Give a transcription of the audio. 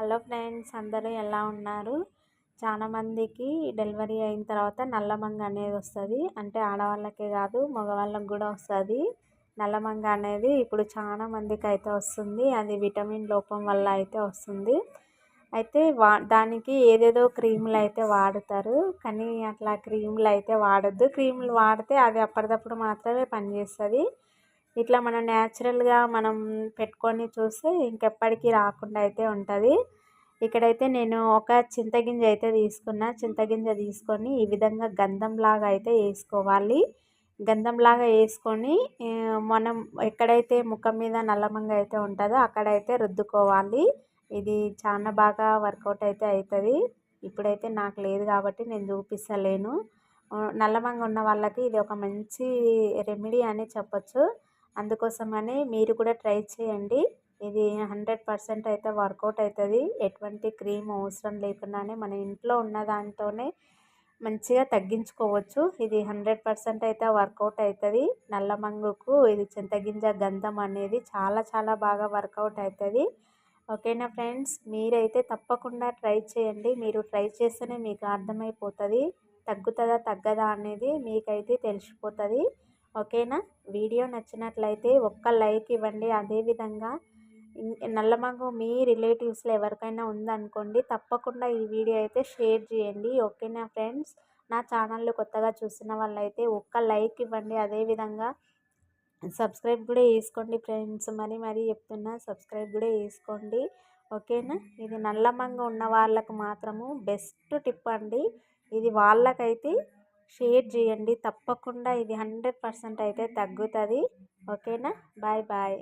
Hello friends అందరూ ఎలా ఉన్నారు? చాలామందికి డెలివరీ అయిన తర్వాత నల్లమంగ అనేది వస్తుంది. అంటే ఆడవాళ్ళకే కాదు మగవాళ్ళకి కూడా వస్తుంది. నల్లమంగ అనేది ఇప్పుడు చాలా మందికి అయితే వస్తుంది. అది విటమిన్ లోపం వల్ల అయితే వస్తుంది. అయితే వా దానికి ఏదేదో క్రీములు అయితే వాడుతారు. కానీ అట్లా క్రీములు అయితే వాడద్దు. క్రీములు వాడితే అది అప్పటిదప్పుడు మాత్రమే పనిచేస్తుంది. ఇట్లా మనం న్యాచురల్గా మనం పెట్టుకొని చూస్తే ఇంకెప్పటికీ రాకుండా అయితే ఉంటుంది. ఇక్కడైతే నేను ఒక చింతగింజ అయితే తీసుకున్న. చింతగింజ తీసుకొని ఈ విధంగా గంధంలాగా అయితే వేసుకోవాలి. గంధంలాగా వేసుకొని మనం ఎక్కడైతే ముఖం మీద నల్లమంగ అయితే ఉంటుందో అక్కడైతే రుద్దుకోవాలి. ఇది చాలా బాగా వర్కౌట్ అయితే అవుతుంది ఇప్పుడైతే నాకు లేదు కాబట్టి నేను చూపిస్తలేను. నల్లమంగ ఉన్న వాళ్ళకి ఇది ఒక మంచి రెమెడీ అని చెప్పచ్చు. అందుకోసమని మీరు కూడా ట్రై చేయండి. ఇది హండ్రెడ్ పర్సెంట్ అయితే వర్కౌట్ అవుతుంది. ఎటువంటి క్రీమ్ అవసరం లేకుండానే మన ఇంట్లో ఉన్న దాంతోనే మంచిగా తగ్గించుకోవచ్చు. ఇది హండ్రెడ్ పర్సెంట్ అయితే వర్కౌట్ అవుతుంది. నల్ల మంగుకు ఇది చింతగింజ గంధం అనేది చాలా చాలా బాగా వర్కౌట్ అవుతుంది. ఓకేనా ఫ్రెండ్స్? మీరైతే తప్పకుండా ట్రై చేయండి. మీరు ట్రై చేస్తేనే మీకు అర్థమైపోతుంది. తగ్గుతుందా తగ్గదా అనేది మీకైతే తెలిసిపోతుంది. ఓకేనా? వీడియో నచ్చినట్లయితే ఒక్క లైక్ ఇవ్వండి. అదేవిధంగా నల్లమంగు మీ రిలేటివ్స్లో ఎవరికైనా ఉందనుకోండి తప్పకుండా ఈ వీడియో అయితే షేర్ చేయండి. ఓకేనా ఫ్రెండ్స్? నా ఛానల్లో కొత్తగా చూసిన వాళ్ళైతే ఒక్క లైక్ ఇవ్వండి. అదేవిధంగా సబ్స్క్రైబ్ కూడా చేసుకోండి ఫ్రెండ్స్. మరి మరీ చెప్తున్నా సబ్స్క్రైబ్ కూడా చేసుకోండి. ఓకేనా? ఇది నల్లమంగ ఉన్న వాళ్ళకు మాత్రము బెస్ట్ టిప్ అండి. ఇది వాళ్ళకైతే షేర్ చేయండి. తప్పకుండా ఇది హండ్రెడ్ పర్సెంట్ అయితే తగ్గుతుంది. ఓకేనా? Bye bye.